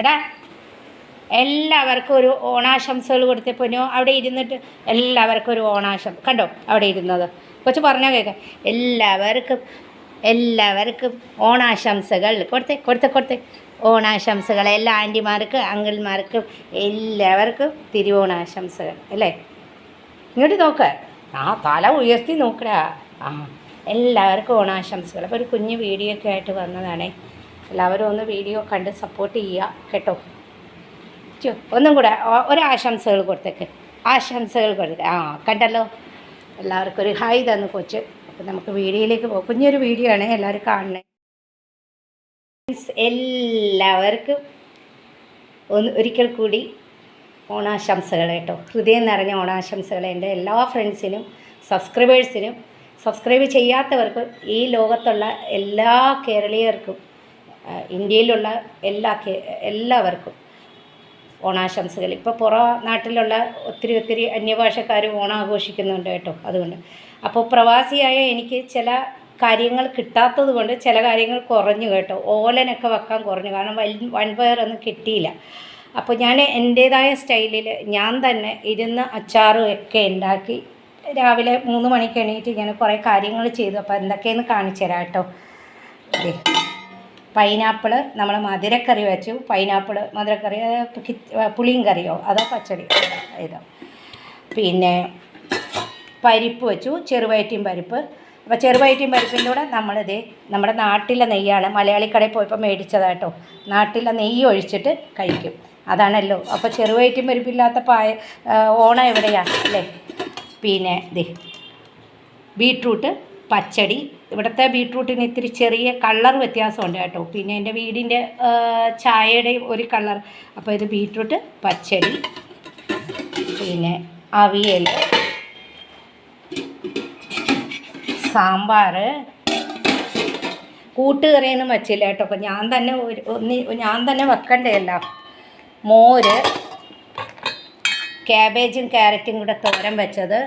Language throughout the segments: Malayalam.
എടാ എല്ലാവർക്കും ഒരു ഓണാശംസകൾ കൊടുത്ത പൊന്നു. അവിടെ ഇരുന്നിട്ട് എല്ലാവർക്കും ഒരു ഓണാശം. കണ്ടോ? അവിടെ ഇരുന്നത്. കൊച്ചു പറഞ്ഞാൽ കേൾക്കാം എല്ലാവർക്കും എല്ലാവർക്കും ഓണാശംസകൾ കൊടുത്തേ കൊടുത്തേ കൊടുത്തേ. ഓണാശംസകൾ എല്ലാ ആന്റിമാർക്കും അങ്കിൾമാർക്കും എല്ലാവർക്കും തിരുവോണാശംസകൾ അല്ലേ? ഇങ്ങോട്ട് നോക്ക്. ആ തല ഉയർത്തി നോക്കടാ. ആ എല്ലാവർക്കും ഓണാശംസകൾ. അപ്പോൾ ഒരു കുഞ്ഞ് വീഡിയോ ഒക്കെ ആയിട്ട് വന്നതാണേ. എല്ലാവരും ഒന്ന് വീഡിയോ കണ്ട് സപ്പോർട്ട് ചെയ്യുക കേട്ടോ. ഒന്നും കൂടെ ഒരു ഒരാശംസകൾ കൊടുത്തേക്ക്. ആശംസകൾ കൊടുത്തേക്ക് ആ കണ്ടല്ലോ? എല്ലാവർക്കും ഒരു ഹായ് തന്നു കൊച്ച്. അപ്പം നമുക്ക് വീഡിയോയിലേക്ക് പോകും കുഞ്ഞൊരു വീഡിയോ ആണ് എല്ലാവരും കാണണേ. എല്ലാവർക്കും ഒന്ന് ഒരിക്കൽ കൂടി ഓണാശംസകൾ കേട്ടോ. ഹൃദയം നിറഞ്ഞ ഓണാശംസകൾ എന്റെ എല്ലാ ഫ്രണ്ട്സിനും സബ്സ്ക്രൈബേഴ്സിനും സബ്സ്ക്രൈബ് ചെയ്യാത്തവർക്കും ഈ ലോകത്തുള്ള എല്ലാ കേരളീയർക്കും ഇന്ത്യയിലുള്ള എല്ലാ എല്ലാവർക്കും ഓണാശംസകൾ. ഇപ്പോൾ പുറ നാട്ടിലുള്ള ഒത്തിരി ഒത്തിരി അന്യഭാഷക്കാരും ഓണം ആഘോഷിക്കുന്നുണ്ട് കേട്ടോ അതുകൊണ്ട്. അപ്പോൾ പ്രവാസിയായ എനിക്ക് ചില കാര്യങ്ങൾ കിട്ടാത്തത് കൊണ്ട് ചില കാര്യങ്ങൾ കുറഞ്ഞു കേട്ടോ. ഓലനൊക്കെ വെക്കാൻ കുറഞ്ഞു കാരണം വൻ വൺപയറൊന്നും കിട്ടിയില്ല. അപ്പോൾ ഞാൻ എന്റേതായ സ്റ്റൈലിൽ ഞാൻ തന്നെ ഇരുന്ന് അച്ചാറും ഒക്കെ ഉണ്ടാക്കി രാവിലെ മൂന്ന് മണിക്ക് എണീറ്റ് ഞാൻ കുറേ കാര്യങ്ങൾ ചെയ്തു. അപ്പോൾ എന്തൊക്കെയെന്ന് കാണിച്ചു തരാം കേട്ടോ. പൈനാപ്പിൾ നമ്മൾ മധുരക്കറി വെച്ചു. പൈനാപ്പിൾ മധുരക്കറി പുളിയും കറിയോ? അതോ പച്ചടി? ഇതോ. പിന്നെ പരിപ്പ് വെച്ചു. ചെറുവയറ്റിയും പരിപ്പ്. അപ്പോൾ ചെറുവയറ്റിയും പരിപ്പിന്റെ കൂടെ നമ്മളിത് നമ്മുടെ നാട്ടിലെ നെയ്യാണ് മലയാളിക്കടയിൽ പോയപ്പോൾ മേടിച്ചതാട്ടോ നാട്ടിലെ നെയ്യ് ഒഴിച്ചിട്ട് കഴിക്കും. അതാണല്ലോ. അപ്പോൾ ചെറുവയറ്റിയും പരിപ്പില്ലാത്ത പായ ഓണം എവിടെയാണ് അല്ലേ? പിന്നെ ഇത് ബീട്രൂട്ട് പച്ചടി ഇവിടുത്തെ ബീട്രൂട്ടിന് ഇത്തിരി ചെറിയ കളർ വ്യത്യാസമുണ്ട് കേട്ടോ. പിന്നെ എന്റെ വീടിന്റെ ചായയുടെ ഒരു കളർ അപ്പോൾ ഇത് ബീട്രൂട്ട് പച്ചടി പിന്നെ അവിയൽ സാമ്പാർ കൂട്ടുകറിയൊന്നും വച്ചില്ല കേട്ടോ. അപ്പോൾ ഞാൻ തന്നെ ഒരു ഒന്ന് ഞാൻ തന്നെ വെക്കണ്ടേയല്ല. മോര് ക്യാബേജും ക്യാരറ്റും കൂടെ തോരൻ വെച്ചത്.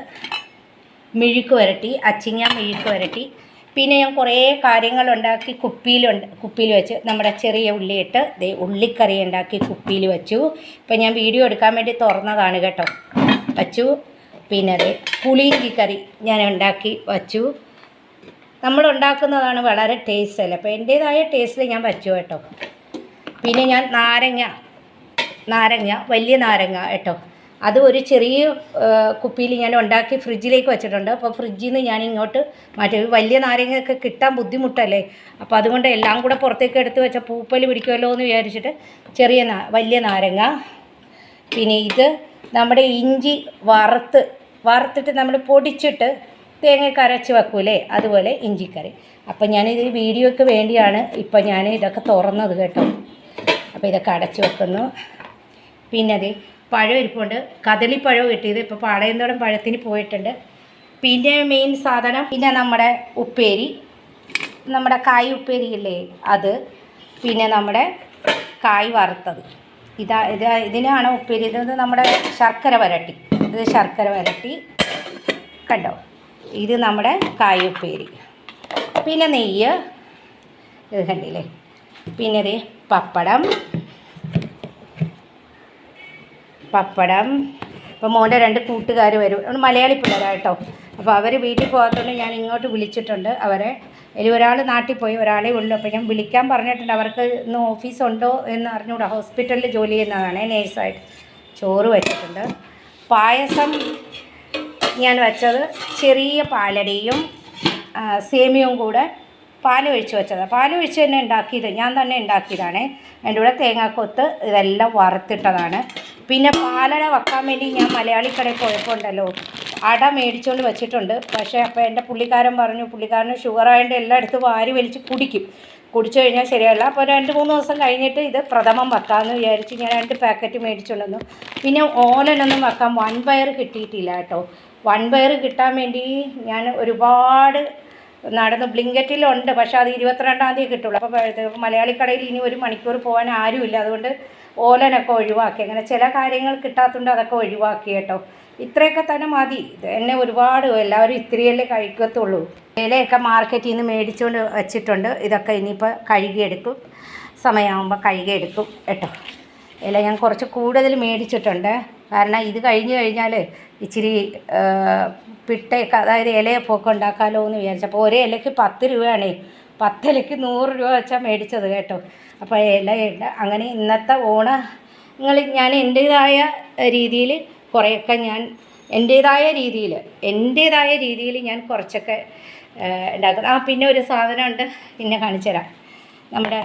മിഴുക്ക് വരട്ടി അച്ചിങ്ങ മിഴുക്ക് വരട്ടി. പിന്നെ ഞാൻ കുറേ കാര്യങ്ങളുണ്ടാക്കി കുപ്പിയിലുണ്ട് കുപ്പിയിൽ വെച്ച്. നമ്മുടെ ചെറിയ ഉള്ളിയിട്ട് ദേ ഉള്ളിക്കറി ഉണ്ടാക്കി കുപ്പിയിൽ വെച്ചു. ഇപ്പം ഞാൻ വീഡിയോ എടുക്കാൻ വേണ്ടി തുറന്നതാണ് കേട്ടോ. വച്ചു. പിന്നെ അതെ പുളിയിഞ്ചി കറി ഞാൻ ഉണ്ടാക്കി വച്ചു. നമ്മൾ ഉണ്ടാക്കുന്നതാണ് വളരെ ടേസ്റ്റ് അല്ലേ? അപ്പോൾ എന്റേതായ ടേസ്റ്റിൽ ഞാൻ വച്ചു കേട്ടോ. പിന്നെ ഞാൻ നാരങ്ങ നാരങ്ങ വലിയ നാരങ്ങ കേട്ടോ. അത് ഒരു ചെറിയ കുപ്പിയിൽ ഞാൻ ഉണ്ടാക്കി ഫ്രിഡ്ജിലേക്ക് വെച്ചിട്ടുണ്ട്. അപ്പോൾ ഫ്രിഡ്ജിൽ നിന്ന് ഞാൻ ഇങ്ങോട്ട് മാറ്റി. വലിയ നാരങ്ങയൊക്കെ കിട്ടാൻ ബുദ്ധിമുട്ടല്ലേ? അപ്പോൾ അതുകൊണ്ട് എല്ലാം കൂടെ പുറത്തേക്ക് എടുത്ത് വെച്ച പൂപ്പൽ പിടിക്കുമല്ലോ എന്ന് വിചാരിച്ചിട്ട് ചെറിയ വലിയ നാരങ്ങ. പിന്നെ ഇത് നമ്മുടെ ഇഞ്ചി വറുത്ത് വറുത്തിട്ട് നമ്മൾ പൊടിച്ചിട്ട് തേങ്ങയൊക്കെ അരച്ച് വെക്കൂലേ? അതുപോലെ ഇഞ്ചിക്കറി. അപ്പം ഞാനിത് വീഡിയോയ്ക്ക് വേണ്ടിയാണ് ഇപ്പം ഞാൻ ഇതൊക്കെ തുറന്നത് കേട്ടോ. അപ്പോൾ ഇതൊക്കെ അടച്ച് വെക്കുന്നു. പിന്നെ പഴം ഇരിപ്പുണ്ട്. കദളിപ്പഴം കിട്ടിയത്. ഇപ്പോൾ പാളയന്തോടം പഴത്തിന് പോയിട്ടുണ്ട്. പിന്നെ മെയിൻ സാധനം പിന്നെ നമ്മുടെ ഉപ്പേരി. നമ്മുടെ കായ് ഉപ്പേരി ഇല്ലേ? അത്. പിന്നെ നമ്മുടെ കായ് വറുത്തത്. ഇതാ ഇത് ഇതിനാണ് ഉപ്പേരി. ഇത് നമ്മുടെ ശർക്കര വരട്ടി. ഇത് ശർക്കര വരട്ടി. കണ്ടോ? ഇത് നമ്മുടെ കായ് ഉപ്പേരി. പിന്നെ നെയ്യ്. ഇത് കണ്ടില്ലേ? പിന്നെ പപ്പടം. പപ്പടം. ഇപ്പോൾ മോന്റെ രണ്ട് കൂട്ടുകാർ വരും. മലയാളി പിള്ളേരാണ് കേട്ടോ അപ്പോൾ അവർ വീട്ടിൽ പോകാത്തതുകൊണ്ട് ഞാൻ ഇങ്ങോട്ട് വിളിച്ചിട്ടുണ്ട് അവരെ. അതിൽ ഒരാൾ നാട്ടിൽ പോയി ഒരാളെ ഉള്ളൂ. അപ്പോൾ ഞാൻ വിളിക്കാൻ പറഞ്ഞിട്ടുണ്ട്. അവർക്ക് ഇന്ന് ഓഫീസ് ഉണ്ടോ എന്ന് അറിഞ്ഞുകൂടാ ഹോസ്പിറ്റലിൽ ജോലി ചെയ്യുന്നതാണ്. നേഴ്സായിട്ട് ചോറ് വെച്ചിട്ടുണ്ട്. പായസം ഞാൻ വെച്ചത് ചെറിയ പാലടയും സേമിയും കൂടെ പാലൊഴിച്ച് ഒഴിച്ച് പാലൊഴിച്ച് തന്നെ ഉണ്ടാക്കിയത്. ഞാൻ തന്നെ ഉണ്ടാക്കിയതാണ്. എന്റെ കൂടെ തേങ്ങാക്കൊത്ത് ഇതെല്ലാം വറുത്തിട്ടതാണ്. പിന്നെ പാലട വെക്കാൻ വേണ്ടി ഞാൻ മലയാളി കടയിൽ പോയപ്പോൾ ഉണ്ടല്ലോ അട മേടിച്ചുകൊണ്ട് വെച്ചിട്ടുണ്ട്. പക്ഷേ അപ്പോൾ എന്റെ പുള്ളിക്കാരൻ പറഞ്ഞു പുള്ളിക്കാരന് ഷുഗറായതുകൊണ്ട് ആയതുകൊണ്ട് എല്ലാം എടുത്ത് വാരി വലിച്ച് കുടിക്കും. കുടിച്ചു കഴിഞ്ഞാൽ ശരിയല്ല. അപ്പോൾ രണ്ട് മൂന്ന് ദിവസം കഴിഞ്ഞിട്ട് ഇത് പ്രഥമം വെക്കാമെന്ന് വിചാരിച്ച് ഞാൻ രണ്ട് പാക്കറ്റ് മേടിച്ചുകൊണ്ടുവന്നു പിന്നെ ഓലനൊന്നും വെക്കാൻ വൺ പയർ കിട്ടിയിട്ടില്ല കേട്ടോ. വൺ പയർ കിട്ടാൻ വേണ്ടി ഞാൻ ഒരുപാട് നടന്ന് ബ്ലിങ്കറ്റിലുണ്ട്. പക്ഷേ അത് ഇരുപത്തിരണ്ടാം തീയതി കിട്ടുള്ളൂ. അപ്പോൾ മലയാളിക്കടയിൽ ഇനി ഒരു മണിക്കൂർ പോകാൻ ആരുമില്ല. അതുകൊണ്ട് ഓലനൊക്കെ ഒഴിവാക്കി. അങ്ങനെ ചില കാര്യങ്ങൾ കിട്ടാത്തതുകൊണ്ട് അതൊക്കെ ഒഴിവാക്കി കേട്ടോ. ഇത്രയൊക്കെ തന്നെ മതി. എന്നെ ഒരുപാട് എല്ലാവരും ഇത്രയല്ലേ കഴിക്കത്തുള്ളൂ. ഇലയൊക്കെ മാർക്കറ്റിൽ നിന്ന് മേടിച്ചുകൊണ്ട് വെച്ചിട്ടുണ്ട്. ഇതൊക്കെ ഇനിയിപ്പോൾ കഴുകിയെടുക്കും. സമയമാകുമ്പോൾ കഴുകിയെടുക്കും കേട്ടോ. ഇല ഞാൻ കുറച്ച് കൂടുതൽ മേടിച്ചിട്ടുണ്ട്. കാരണം ഇത് കഴിഞ്ഞ് കഴിഞ്ഞാൽ ഇച്ചിരി പിട്ടയൊക്കെ അതായത് ഇലയെ പോക്കുണ്ടാക്കാമല്ലോ എന്ന് വിചാരിച്ചപ്പോൾ ഒരേ ഇലയ്ക്ക് പത്ത് രൂപയാണേ. പത്തിലയ്ക്ക് നൂറ് രൂപ വെച്ചാൽ മേടിച്ചത് കേട്ടോ. അപ്പോൾ ഇലയുണ്ട് അങ്ങനെ ഇന്നത്തെ ഓണ നിങ്ങൾ ഞാൻ എന്റേതായ രീതിയിൽ കുറേയൊക്കെ ഞാൻ എന്റേതായ രീതിയിൽ എന്റേതായ രീതിയിൽ ഞാൻ കുറച്ചൊക്കെ ഉണ്ടാക്കുന്നത് ആ പിന്നെ ഒരു സാധനമുണ്ട് പിന്നെ കാണിച്ചു തരാം. നമ്മുടെ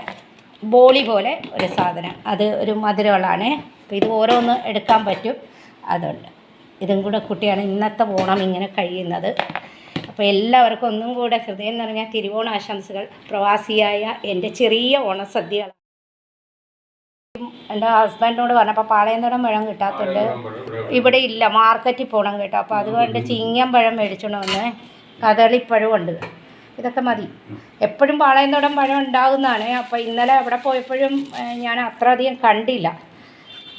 ബോളി പോലെ ഒരു സാധനം. അത് ഒരു മധുരമുള്ളതാണ് അപ്പോൾ ഇത് ഓരോന്ന് എടുക്കാൻ പറ്റും. അതുണ്ട്. ഇതും കൂടെ കുട്ടിയാണ് ഇന്നത്തെ ഓണം ഇങ്ങനെ കഴിയുന്നത്. അപ്പോൾ എല്ലാവർക്കും ഒന്നും കൂടെ ഹൃദയം നിറഞ്ഞ തിരുവോണ ആശംസകൾ. പ്രവാസിയായ എന്റെ ചെറിയ ഓണസദ്യകൾ. എന്റെ ഹസ്ബൻഡിനോട് പറഞ്ഞപ്പോൾ പാളയന്തോടം പഴം കിട്ടാത്തുണ്ട്. ഇവിടെ ഇല്ല മാർക്കറ്റിൽ പോകണം കേട്ടോ. അപ്പോൾ അതുകൊണ്ട് ചിങ്ങം പഴം മേടിച്ചോണ്ട് വന്ന്. കദളിപ്പഴം ഉണ്ട്. ഇതൊക്കെ മതി. എപ്പോഴും പാളയന്തോടം പഴം ഉണ്ടാകുന്നതാണ് അപ്പോൾ ഇന്നലെ അവിടെ പോയപ്പോഴും ഞാൻ അത്ര അധികം കണ്ടില്ല.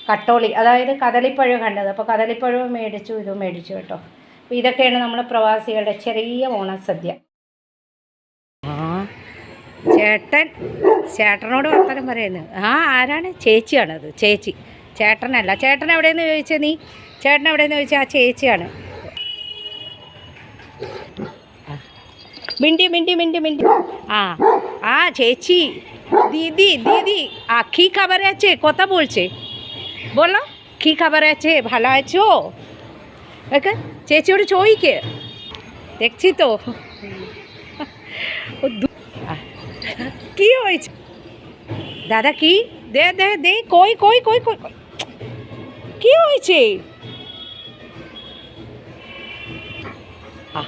കട്ടോളി അതായത് കദളിപ്പഴം കണ്ടത്. അപ്പോൾ കദളിപ്പഴവും മേടിച്ചു ഇതും മേടിച്ചു കേട്ടോ. അപ്പോൾ ഇതൊക്കെയാണ് നമ്മുടെ പ്രവാസികളുടെ ചെറിയ ഓണസദ്യ ആ ചേട്ടൻ ചേട്ടനോട് വർത്തമാനം പറയുന്നത് ആ ആരാണ് ചേച്ചിയാണത് ചേച്ചി ചേട്ടനല്ല ചേട്ടൻ എവിടെയെന്ന് ചോദിച്ചാൽ നീ ചേട്ടൻ എവിടെയെന്ന് ചോദിച്ചാൽ ആ ചേച്ചിയാണ് മിണ്ടി മിണ്ടി മിണ്ടി മിണ്ടി ആ ആ ചേച്ചി দিদি দিদি আ কী খাবার আছে কথা বলছে বলো কী খাবার আছে ভালো আছো ওকে ചേച്ചിയോട് ചോദിക്ക് দেখছি তো ও দু- আহ, কি হয়েছে দাদা কি দে দে দে কই কই কই কই কই। কি হয়েছে আহ,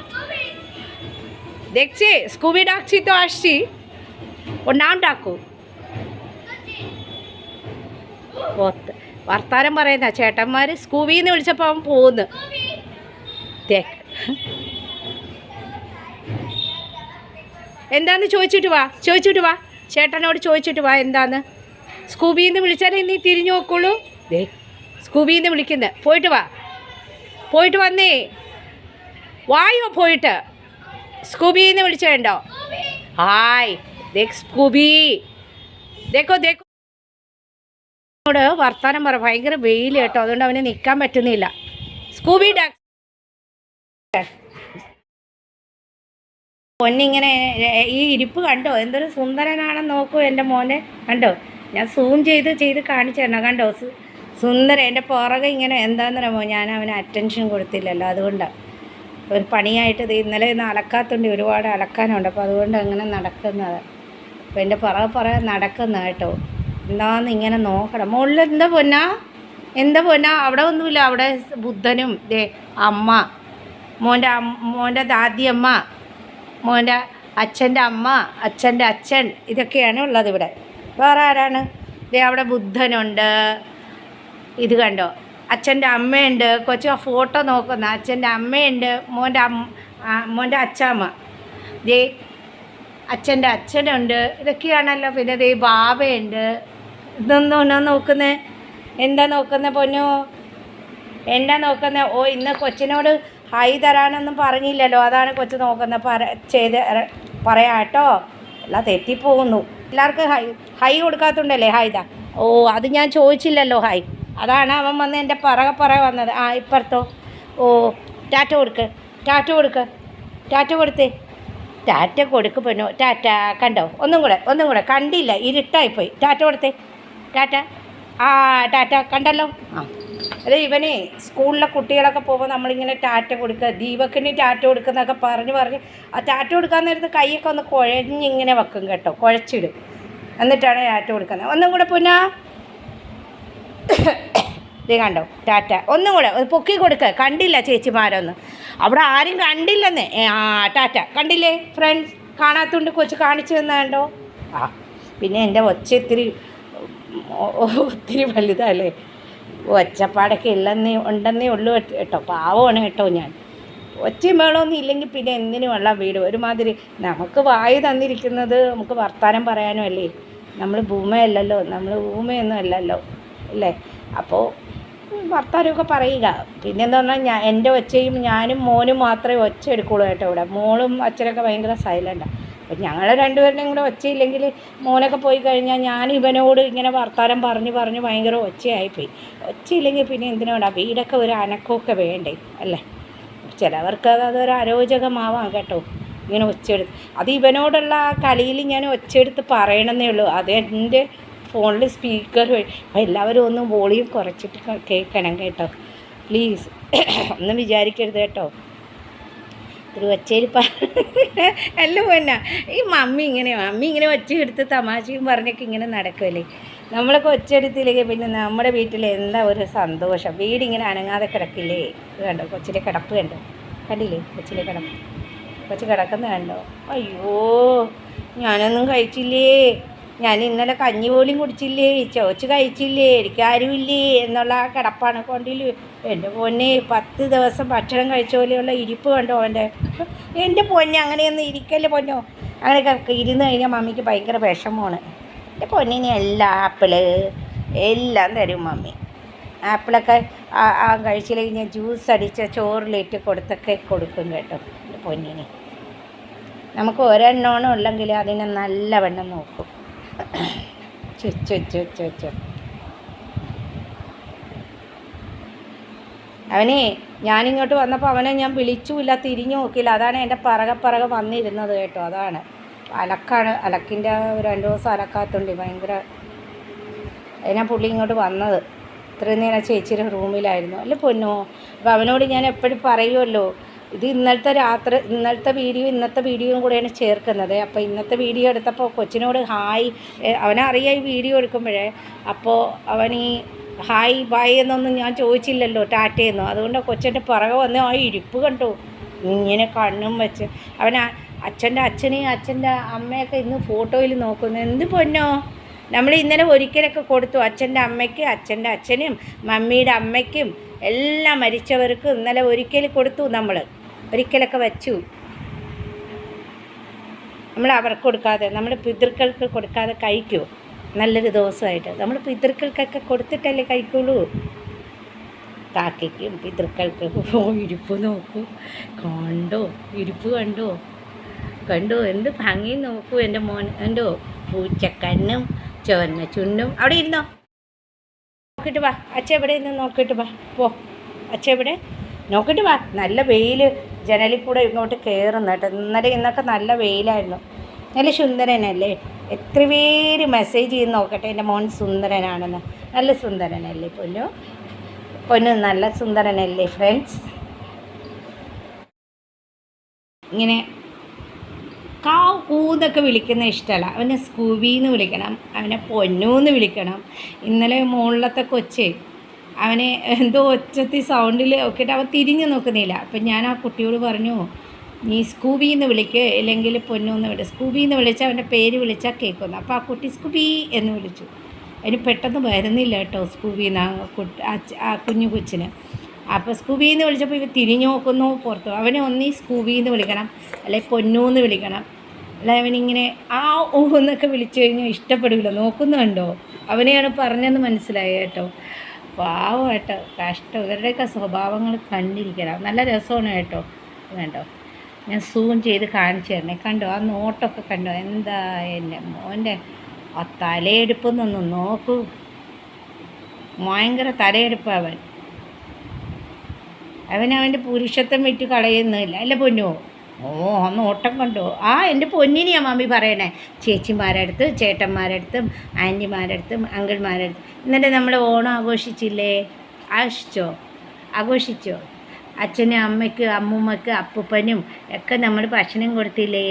দেখছি স্কুবি ডাকছি তো আসছি ওর নাম ডাকো ഒത്ത് വർത്താനം പറയുന്ന ചേട്ടന്മാർ സ്കൂബിന്ന് വിളിച്ചപ്പോൾ അവൻ പോകുന്നു തേക്ക്. എന്താന്ന് ചോദിച്ചിട്ട് വാ ചോദിച്ചിട്ട് വാ. ചേട്ടനോട് ചോദിച്ചിട്ട് വാ എന്താന്ന്. സ്കൂബിന്ന് വിളിച്ചാലേ നീ തിരിഞ്ഞു നോക്കുള്ളൂ. ദേ സ്കൂബിന്ന് വിളിക്കുന്നത് പോയിട്ട് വാ. പോയിട്ട് വന്നേ. വായോ പോയിട്ട്. സ്കൂബിന്ന് വിളിച്ചോ ഹായ്. സ്കൂബി. ദേക്കോ ദേക്കോ. ോട് വർത്താനം പറ. ഭയങ്കര വെയിൽ കേട്ടോ. അതുകൊണ്ട് അവന് നിൽക്കാൻ പറ്റുന്നില്ല. സ്കൂബി ഡാക് പൊന്നിങ്ങനെ ഈ ഇരിപ്പ് കണ്ടോ? എന്തൊരു സുന്ദരനാണെന്ന് നോക്കൂ എന്റെ മോനെ. കണ്ടോ? ഞാൻ സൂം ചെയ്ത് ചെയ്ത് കാണിച്ചു തരണം. കണ്ടോ? സുന്ദര എന്റെ പുറകെ ഇങ്ങനെ എന്താണെന്നറിയാമോ ഞാൻ അവന് അറ്റൻഷൻ കൊടുത്തില്ലല്ലോ. അതുകൊണ്ടാണ് ഒരു പണിയായിട്ട് ഇന്നലെ ഇന്ന് അലക്കാത്തുണ്ട്. ഒരുപാട് അലക്കാനുണ്ട്. അപ്പോൾ അതുകൊണ്ട് അങ്ങനെ നടക്കുന്നത്. അപ്പോൾ എന്റെ പുറകെ പുറകെ നടക്കുന്ന കേട്ടോ. എന്താന്ന് ഇങ്ങനെ നോക്കണം. മുകളിൽ എന്താ പൊന്നാ? എന്താ പൊന്നാ? അവിടെ ഒന്നുമില്ല. അവിടെ ബുദ്ധനും ദേ അമ്മ മോന്റെ മോന്റെ ദാദിയമ്മ മോന്റെ അച്ഛന്റെ അമ്മ അച്ഛന്റെ അച്ഛൻ ഇതൊക്കെയാണ് ഉള്ളത് ഇവിടെ. വേറെ ആരാണ്? ഇതേ അവിടെ ബുദ്ധനുണ്ട്. ഇത് കണ്ടോ? അച്ഛന്റെ അമ്മയുണ്ട്. കൊച്ചു ഫോട്ടോ നോക്കുന്ന അച്ഛന്റെ അമ്മയുണ്ട്. മോന്റെ മോന്റെ അച്ഛമ്മ. ദേ അച്ഛന്റെ അച്ഛനുണ്ട്. ഇതൊക്കെയാണല്ലോ പിന്നെ ദേ ബാബയുണ്ട്. ഇതൊന്നും നോക്കുന്നേ? എന്താ നോക്കുന്നത് പൊന്നു? എന്താ നോക്കുന്നത് ഓ ഇന്ന് കൊച്ചിനോട് ഹൈ തരാനൊന്നും പറഞ്ഞില്ലല്ലോ. അതാണ് കൊച്ചു നോക്കുന്നത് പറ ചെയ്ത് പറയാം കേട്ടോ. എല്ലാം തെറ്റിപ്പോകുന്നു. എല്ലാവർക്കും ഹൈ ഹൈ കൊടുക്കാത്തതുണ്ടല്ലേ ഹൈ താ ഓ അത് ഞാൻ ചോദിച്ചില്ലല്ലോ ഹൈ അതാണ് അവൻ വന്ന് എന്റെ പറക പറ വന്നത്. ആ ഇപ്പുറത്തോ? ഓ ടാറ്റ കൊടുക്ക്. ടാറ്റ കൊടുക്ക്. ടാറ്റ കൊടുത്തേ. ടാറ്റ കൊടുക്ക് പെണ്ണു ടാറ്റ കണ്ടോ? ഒന്നും കൂടെ ഒന്നും കൂടെ. കണ്ടില്ല. ഇരുട്ടായിപ്പോയി. ടാറ്റ കൊടുത്തേ. ടാറ്റ. ആ ടാറ്റ കണ്ടല്ലോ? ആ. അത് ഇവനെ സ്കൂളിലെ കുട്ടികളൊക്കെ പോകുമ്പോൾ നമ്മളിങ്ങനെ ടാറ്റ കൊടുക്കുക ദീപക്കിന് ടാറ്റ കൊടുക്കുന്നൊക്കെ പറഞ്ഞ് പറഞ്ഞ് ആ ടാറ്റ കൊടുക്കാൻ നേരത്ത് കൈയൊക്കെ ഒന്ന് കുഴഞ്ഞിങ്ങനെ വെക്കും കേട്ടോ കുഴച്ചിടും. എന്നിട്ടാണ് ടാറ്റ കൊടുക്കുന്നത്. ഒന്നും കൂടെ പുന ഇത് കണ്ടോ ടാറ്റ. ഒന്നും കൂടെ പൊക്കി കൊടുക്കുക കണ്ടില്ല ചേച്ചിമാരൊന്നും. അവിടെ ആരും കണ്ടില്ലെന്നേ. ആ ടാറ്റ. കണ്ടില്ലേ? ഫ്രണ്ട്സ് കാണാത്തോണ്ട് കൊച്ചു കാണിച്ചു തന്ന കണ്ടോ? ആ പിന്നെ എന്റെ ഒച്ച ഇത്തിരി ഒത്തിരി വലുതല്ലേ? ഒച്ചപ്പാടൊക്കെ ഇല്ലെന്നേ ഉണ്ടെന്നേ ഉള്ളൂ കേട്ടോ പാവമാണ് കേട്ടോ ഞാൻ. ഒച്ചയും വേളമൊന്നും ഇല്ലെങ്കിൽ പിന്നെ എന്തിനു വെള്ളം വീട്. ഒരുമാതിരി നമുക്ക് വായു തന്നിരിക്കുന്നത് നമുക്ക് വർത്തമാനം പറയാനും അല്ലേ? നമ്മൾ ഭൂമയല്ലല്ലോ. നമ്മൾ ഭൂമയൊന്നും അല്ലല്ലോ. അല്ലേ? അപ്പോൾ വർത്താനമൊക്കെ പറയുക. പിന്നെന്ന് പറഞ്ഞാൽ ഞാൻ എന്റെ ഒച്ചയും ഞാനും മോനും മാത്രമേ ഒച്ച എടുക്കുള്ളൂ കേട്ടോ ഇവിടെ. മോളും അച്ഛനൊക്കെ ഭയങ്കര സൈലന്റാണ് അപ്പം ഞങ്ങൾ രണ്ടുപേരുടെയും കൂടെ ഒച്ചയില്ലെങ്കിൽ മോനൊക്കെ പോയി കഴിഞ്ഞാൽ ഞാൻ ഇവനോട് ഇങ്ങനെ വർത്താനം പറഞ്ഞ് പറഞ്ഞ് ഭയങ്കര ഒച്ചയായിപ്പോയി. ഒച്ചയില്ലെങ്കിൽ പിന്നെ എന്തിനാണ് വീടൊക്കെ ഒരു അനക്കമൊക്കെ വേണ്ടേ? അല്ലേ? ചിലവർക്ക് അതൊരു അരോചകമാവാം കേട്ടോ. ഇങ്ങനെ ഒച്ചയെടുത്ത് അത് ഇവനോടുള്ള ആ കളിയിൽ ഞാൻ ഒച്ചയെടുത്ത് പറയണമെന്നേ ഉള്ളൂ. അത് എന്റെ ഫോണിൽ സ്പീക്കർ വഴി. എല്ലാവരും ഒന്ന് വോളിയം കുറച്ചിട്ട് കേൾക്കണം കേട്ടോ. പ്ലീസ്. ഒന്നും വിചാരിക്കരുത് കേട്ടോ. ഒരു ഒച്ചയിൽ പ അല്ല പൊന്ന ഈ മമ്മി ഇങ്ങനെ മമ്മി ഇങ്ങനെ ഒച്ച എടുത്ത് തമാശയും പറഞ്ഞൊക്കെ ഇങ്ങനെ നടക്കുമല്ലേ നമ്മളൊക്കെ ഒച്ചെടുത്തില്ലെങ്കിൽ പിന്നെ നമ്മുടെ വീട്ടിൽ എന്താ ഒരു സന്തോഷം? വീടിങ്ങനെ അനങ്ങാതെ കിടക്കില്ലേ? കണ്ടോ? കൊച്ചിലെ കിടപ്പ് കണ്ടോ? കണ്ടില്ലേ? കൊച്ചിലെ കിടപ്പ്. കൊച്ചു കിടക്കുന്ന കണ്ടോ? അയ്യോ ഞാനൊന്നും കഴിച്ചില്ലേ? ഞാൻ ഇന്നലെ കഞ്ഞി പോലും കുടിച്ചില്ലേ ചോച്ച് കഴിച്ചില്ലേ എനിക്കാരുമില്ലേ എന്നുള്ള കിടപ്പാണ് കൊണ്ടില്ലേ എന്റെ പൊന്നെ പത്ത് ദിവസം ഭക്ഷണം കഴിച്ച പോലെയുള്ള ഇരിപ്പ് കണ്ടോ അവന്റെ? എന്റെ പൊന്നെ അങ്ങനെയൊന്നും ഇരിക്കല്ലേ പൊന്നോ? അങ്ങനെയൊക്കെ ഇരുന്ന് കഴിഞ്ഞാൽ മമ്മിക്ക് ഭയങ്കര വിഷമമാണ്. എന്റെ പൊന്നിന് എല്ലാ ആപ്പിൾ എല്ലാം തരും മമ്മി. ആപ്പിളൊക്കെ ആ കഴിച്ചില്ലെങ്കിൽ ഞാൻ ജ്യൂസ് അടിച്ച ചോറിലിട്ട് കൊടുത്തൊക്കെ കൊടുക്കും കേട്ടോ എന്റെ പൊന്നിന്. നമുക്ക് ഒരെണ്ണമാണ് ഉള്ളെങ്കിൽ അതിനെ നല്ലവണ്ണം നോക്കും. അവനെ ഞാനിങ്ങോട്ട് വന്നപ്പോൾ അവനെ ഞാൻ വിളിച്ചുമില്ല തിരിഞ്ഞു നോക്കിയില്ല. അതാണ് എന്റെ പറക പറക വന്നിരുന്നത് കേട്ടോ അതാണ്. അലക്കാണ് അലക്കിന്റെ രണ്ട് ദിവസം അലക്കാത്തുണ്ട് ഭയങ്കര അതിനാ പുള്ളി ഇങ്ങോട്ട് വന്നത്. ഇത്രയും നേരം ചേച്ചിയുടെ റൂമിലായിരുന്നു അല്ല പൊന്നോ അപ്പോൾ അവനോട് ഞാൻ എപ്പോഴും പറയുമല്ലോ ഇത് ഇന്നലത്തെ രാത്രി ഇന്നലത്തെ വീഡിയോ ഇന്നത്തെ വീഡിയോയും കൂടെയാണ് ചേർക്കുന്നത്. അപ്പോൾ ഇന്നത്തെ വീഡിയോ എടുത്തപ്പോൾ കൊച്ചിനോട് ഹായ് അവനറിയാം ഈ വീഡിയോ എടുക്കുമ്പോഴേ. അപ്പോൾ അവൻ ഈ ഹായ് ബായ് എന്നൊന്നും ഞാൻ ചോദിച്ചില്ലല്ലോ ടാറ്റയെന്നോ അതുകൊണ്ട് കൊച്ചന്റെ പിറകെ വന്ന് ആ ഇരിപ്പ് കണ്ടു. ഇങ്ങനെ കണ്ണും വെച്ച്. അവൻ അച്ഛന്റെ അച്ഛനെയും അച്ഛന്റെ അമ്മയൊക്കെ ഇന്ന് ഫോട്ടോയിൽ നോക്കുന്നു. എന്ത് പൊന്നോ? നമ്മൾ ഇന്നലെ ഒരിക്കലൊക്കെ കൊടുത്തു. അച്ഛന്റെ അമ്മയ്ക്ക് അച്ഛന്റെ അച്ഛനും മമ്മിയുടെ അമ്മയ്ക്കും എല്ലാം മരിച്ചവർക്കും ഇന്നലെ ഒരിക്കൽ കൊടുത്തു നമ്മൾ ഒരിക്കലൊക്കെ വച്ചു. നമ്മൾ അവർക്ക് കൊടുക്കാതെ നമ്മൾ പിതൃക്കൾക്ക് കൊടുക്കാതെ കഴിക്കൂ. നല്ലൊരു ദിവസമായിട്ട്. നമ്മൾ പിതൃക്കൾക്കൊക്കെ കൊടുത്തിട്ടല്ലേ കഴിക്കുള്ളൂ. കാക്കയ്ക്കും പിതൃക്കൾക്ക് ഓ ഇരിപ്പ് നോക്കൂ. കണ്ടോ? ഇരിപ്പ് കണ്ടോ? കണ്ടോ? എന്ത് ഭംഗി നോക്കൂ എന്റെ മോൻ. കണ്ടോ പൂച്ചക്കണ്ണും ചുവന്ന ചുണ്ടും. അവിടെ ഇരുന്നോ? നോക്കിയിട്ട് വാ. അച്ഛ എവിടെ നിന്ന് നോക്കിയിട്ട് വാ. പോ. അച്ഛ എവിടെ? നോക്കിയിട്ട് വാ. നല്ല വെയിൽ ജനലിൽ കൂടെ ഇങ്ങോട്ട് കയറുന്ന കേട്ടോ. ഇന്നലെ ഇന്നൊക്കെ നല്ല വെയിലായിരുന്നു. നല്ല സുന്ദരനല്ലേ? എത്ര പേര് മെസ്സേജ് ചെയ്ത് നോക്കട്ടെ. എന്റെ മോൻ സുന്ദരനാണെന്ന്. നല്ല സുന്ദരനല്ലേ പൊന്നു? പൊന്നു നല്ല സുന്ദരനല്ലേ ഫ്രണ്ട്സ് ഇങ്ങനെ കാവ് കൂന്നൊക്കെ വിളിക്കുന്ന ഇഷ്ടമല്ല. അവനെ സ്കൂബിന്ന് വിളിക്കണം. അവനെ പൊന്നു എന്ന് വിളിക്കണം. ഇന്നലെ മുകളിലത്തെ കൊച്ചേ അവനെ എന്തോ ഒച്ചത്തി സൗണ്ടിൽ ഒക്കെ അവൻ തിരിഞ്ഞു നോക്കുന്നില്ല. അപ്പം ഞാൻ ആ കുട്ടിയോട് പറഞ്ഞു നീ സ്കൂബി എന്ന് വിളിക്ക് പൊന്നു എന്ന് വിളി. സ്കൂബി എന്ന് വിളിച്ചാൽ അവന്റെ പേര് വിളിച്ചാൽ കേൾക്കുന്നു. അപ്പോൾ ആ കുട്ടി സ്കൂബി എന്ന് വിളിച്ചു. അതിന് പെട്ടെന്ന് വരുന്നില്ല കേട്ടോ സ്കൂബി എന്ന് ആ കുട്ടി ആ കുഞ്ഞു കൊച്ചിന്. അപ്പോൾ സ്കൂബി എന്ന് വിളിച്ചപ്പോൾ ഇവ തിരിഞ്ഞു നോക്കുന്നു പുറത്തു. അവനെ ഒന്നീ സ്കൂബി എന്ന് വിളിക്കണം അല്ലെങ്കിൽ പൊന്നൂന്ന് വിളിക്കണം. അല്ല അവനിങ്ങനെ ആ ഓ വിളിച്ചു കഴിഞ്ഞാൽ ഇഷ്ടപ്പെടില്ല നോക്കുന്നുണ്ടോ? അവനെയാണ് പറഞ്ഞതെന്ന് മനസ്സിലായി കേട്ടോ. പാവം കേട്ടോ കഷ്ടം. ഇവരുടെയൊക്കെ സ്വഭാവങ്ങൾ കണ്ടിരിക്കണം. നല്ല രസമാണ് കേട്ടോ. വേണ്ടോ ഞാൻ സൂം ചെയ്ത് കാണിച്ചു തരണേ. കണ്ടോ? ആ നോട്ടൊക്കെ കണ്ടോ? എന്താ എന്റെ മോന്റെ? ആ തലയെടുപ്പ് നിന്ന് നോക്കൂ. ഭയങ്കര തലയെടുപ്പ് അവൻ. അവൻ അവന്റെ പുരുഷത്വം വിറ്റ് കളയുന്നില്ല. അല്ല പൊന്നോ? ഓ അന്ന് ഓട്ടം കണ്ടോ. ആ എന്റെ പൊന്നിനെയാ മാമി പറയണേ. ചേച്ചിമാരടുത്ത് ചേട്ടന്മാരടുത്തും ആന്റിമാരടുത്തും അങ്കിൾമാരടുത്തും. എന്നിട്ട് നമ്മൾ ഓണം ആഘോഷിച്ചില്ലേ? ആഘോഷിച്ചോ? ആഘോഷിച്ചോ? അച്ഛനും അമ്മയ്ക്ക് അമ്മൂമ്മക്ക് അപ്പൂപ്പനും ഒക്കെ നമ്മൾ ഭക്ഷണം കൊടുത്തില്ലേ?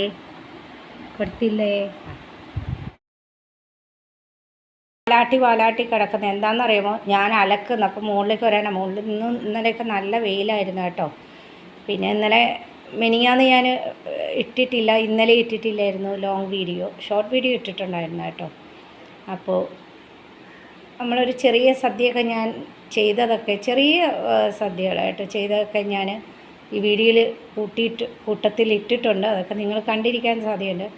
കൊടുത്തില്ലേ? വാലാട്ടി വാലാട്ടി കിടക്കുന്നത് എന്താണെന്നറിയുമോ ഞാൻ അലക്കുന്നു. അപ്പോൾ മുകളിലേക്ക് വരണം മുകളിൽ നിന്ന് ഇന്നലെയൊക്കെ നല്ല വെയിലായിരുന്നു കേട്ടോ. പിന്നെ ഇന്നലെ മിനിങ്ങാന്ന് ഞാൻ ഇട്ടിട്ടില്ല ഇന്നലെ ഇട്ടിട്ടില്ലായിരുന്നു ലോങ് വീഡിയോ ഷോർട്ട് വീഡിയോ ഇട്ടിട്ടുണ്ടായിരുന്നു കേട്ടോ. അപ്പോൾ നമ്മളൊരു ചെറിയ സദ്യയൊക്കെ ഞാൻ ചെയ്തതൊക്കെ ചെറിയ സദ്യകളായിട്ട് ചെയ്തതൊക്കെ ഞാൻ ഈ വീഡിയോയിൽ കൂട്ടിയിട്ട് കൂട്ടത്തിൽ ഇട്ടിട്ടുണ്ട്. അതൊക്കെ നിങ്ങൾ കണ്ടിരിക്കാൻ സാധ്യതയുണ്ട്.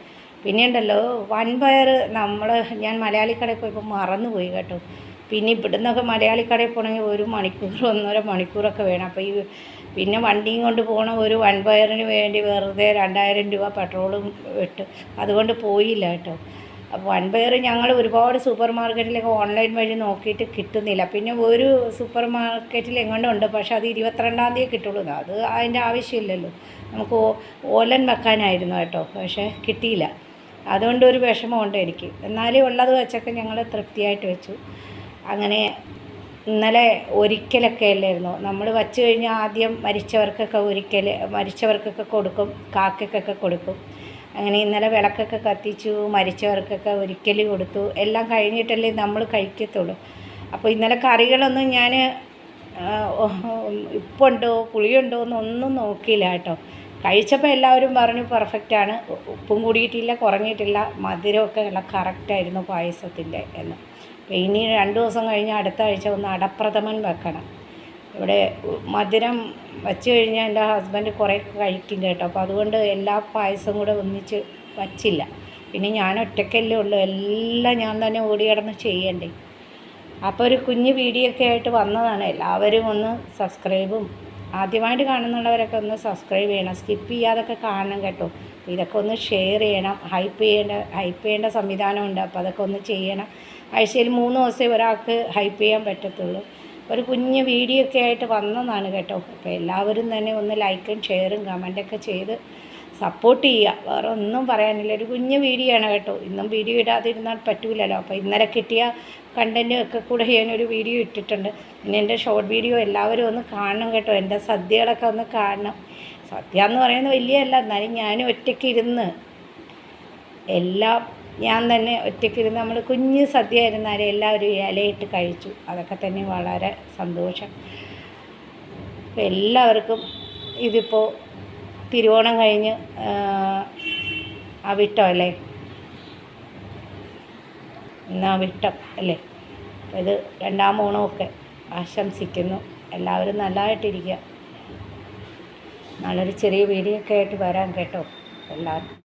പിന്നെ ഉണ്ടല്ലോ വൻപയർ നമ്മൾ ഞാൻ മലയാളി കടയിൽ പോയപ്പോൾ മറന്നുപോയി കേട്ടോ. പിന്നെ ഇവിടുന്നൊക്കെ മലയാളി കടയിൽ പോകണമെങ്കിൽ ഒരു മണിക്കൂർ ഒന്നര മണിക്കൂറൊക്കെ വേണം. അപ്പോൾ ഈ പിന്നെ വണ്ടിയും കൊണ്ട് പോകണ. ഒരു വൺ വയറിന് വേണ്ടി വെറുതെ രണ്ടായിരം രൂപ പെട്രോളും ഇട്ട് അതുകൊണ്ട് പോയില്ല കേട്ടോ. അപ്പോൾ വൺ വയർ ഞങ്ങൾ ഒരുപാട് സൂപ്പർ മാർക്കറ്റിലൊക്കെ ഓൺലൈൻ വഴി നോക്കിയിട്ട് കിട്ടുന്നില്ല. പിന്നെ ഒരു സൂപ്പർ മാർക്കറ്റിൽ എങ്ങോട്ടുണ്ട് പക്ഷെ അത് ഇരുപത്തിരണ്ടാം തീയതി കിട്ടുള്ളൂ. അത് അതിന്റെ ആവശ്യമില്ലല്ലോ. നമുക്ക് ഓലൻ വെക്കാനായിരുന്നു കേട്ടോ. പക്ഷേ കിട്ടിയില്ല. അതുകൊണ്ട് ഒരു വിഷമമുണ്ട് എനിക്ക്. എന്നാലും ഉള്ളത് വെച്ചൊക്കെ ഞങ്ങൾ തൃപ്തിയായിട്ട് വെച്ചു. അങ്ങനെ ഇന്നലെ ഒരിക്കലൊക്കെ അല്ലായിരുന്നു നമ്മൾ വച്ച് കഴിഞ്ഞാൽ ആദ്യം മരിച്ചവർക്കൊക്കെ ഒരിക്കൽ മരിച്ചവർക്കൊക്കെ കൊടുക്കും കാക്കക്കൊക്കെ കൊടുക്കും. അങ്ങനെ ഇന്നലെ വിളക്കൊക്കെ കത്തിച്ചു മരിച്ചവർക്കൊക്കെ ഒരിക്കൽ കൊടുത്തു. എല്ലാം കഴിഞ്ഞിട്ടല്ലേ നമ്മൾ കഴിക്കത്തുള്ളൂ. അപ്പോൾ ഇന്നലെ കറികളൊന്നും ഞാൻ ഉപ്പുണ്ടോ പുളിയുണ്ടോ എന്നൊന്നും നോക്കിയില്ല കേട്ടോ. കഴിച്ചപ്പോൾ എല്ലാവരും പറഞ്ഞു പെർഫെക്റ്റാണ് ഉപ്പും കൂടിയിട്ടില്ല കുറഞ്ഞിട്ടില്ല. മധുരമൊക്കെ കറക്റ്റായിരുന്നു പായസത്തിന്റെ എന്ന്. ഇനി രണ്ട് ദിവസം കഴിഞ്ഞ് അടുത്ത ആഴ്ച ഒന്ന് അടപ്രഥമൻ വെക്കണം. ഇവിടെ മധുരം വച്ച് കഴിഞ്ഞാൽ എന്റെ ഹസ്ബൻഡ് കുറേ കഴിക്കും കേട്ടോ. അപ്പോൾ അതുകൊണ്ട് എല്ലാ പായസം കൂടെ ഒന്നിച്ച് വച്ചില്ല. പിന്നെ ഞാൻ ഒറ്റയ്ക്കല്ലേ ഉള്ളൂ. എല്ലാം ഞാൻ തന്നെ ഓടി കിടന്ന് ചെയ്യണ്ടേ. അപ്പോൾ ഒരു കുഞ്ഞ് വീഡിയോ ഒക്കെ ആയിട്ട് വന്നതാണ്. എല്ലാവരും ഒന്ന് സബ്സ്ക്രൈബും ആദ്യമായിട്ട് കാണുന്നുള്ളവരൊക്കെ ഒന്ന് സബ്സ്ക്രൈബ് ചെയ്യണം. സ്കിപ്പ് ചെയ്യാതൊക്കെ കാണണം കേട്ടോ. ഇതൊക്കെ ഒന്ന് ഷെയർ ചെയ്യണം. ഹൈപ്പ് ചെയ്യേണ്ട ഹൈപ്പ് ചെയ്യേണ്ട സംവിധാനമുണ്ട്. അപ്പോൾ അതൊക്കെ ഒന്ന് ചെയ്യണം. ആഴ്ചയിൽ മൂന്ന് ദിവസമേ ഒരാൾക്ക് ഹൈപ്പ് ചെയ്യാൻ പറ്റത്തുള്ളൂ. ഒരു കുഞ്ഞ് വീഡിയോ ഒക്കെ ആയിട്ട് വന്നതാണ് കേട്ടോ. അപ്പോൾ എല്ലാവരും തന്നെ ഒന്ന് ലൈക്കും ഷെയറും കമന്റൊക്കെ ചെയ്ത് സപ്പോർട്ട് ചെയ്യുക. വേറെ ഒന്നും പറയാനില്ല. ഒരു കുഞ്ഞ് വീഡിയോ ആണ് കേട്ടോ. ഇന്നും വീഡിയോ ഇടാതിരുന്നാൽ പറ്റൂലല്ലോ. അപ്പോൾ ഇന്നലെ കിട്ടിയ കണ്ടന്റ് ഒക്കെ കൂടെ ഞാനൊരു വീഡിയോ ഇട്ടിട്ടുണ്ട്. പിന്നെ എന്റെ ഷോർട്ട് വീഡിയോ എല്ലാവരും ഒന്ന് കാണണം കേട്ടോ. എന്റെ സദ്യകളൊക്കെ ഒന്ന് കാണണം. സദ്യ എന്ന് പറയുന്നത് വലിയല്ല എന്നാലും ഞാനും ഒറ്റയ്ക്ക് ഇരുന്ന് എല്ലാം ഞാൻ തന്നെ ഒറ്റയ്ക്കിരുന്ന് നമ്മൾ കുഞ്ഞ് സദ്യ ആയിരുന്നാലും എല്ലാവരും ഇലയിട്ട് കഴിച്ചു. അതൊക്കെ തന്നെ വളരെ സന്തോഷം. അപ്പോൾ എല്ലാവർക്കും ഇതിപ്പോൾ തിരുവോണം കഴിഞ്ഞ് അവിട്ടം അല്ലേ? എന്നാ വിട്ടോ അല്ലേ? ഇത് രണ്ടാം ഓണമൊക്കെ ആശംസിക്കുന്നു. എല്ലാവരും നല്ലതായിട്ടിരിക്കുക. നല്ലൊരു ചെറിയ വീഡിയോ ഒക്കെ ആയിട്ട് വരാം കേട്ടോ. എല്ലാവർക്കും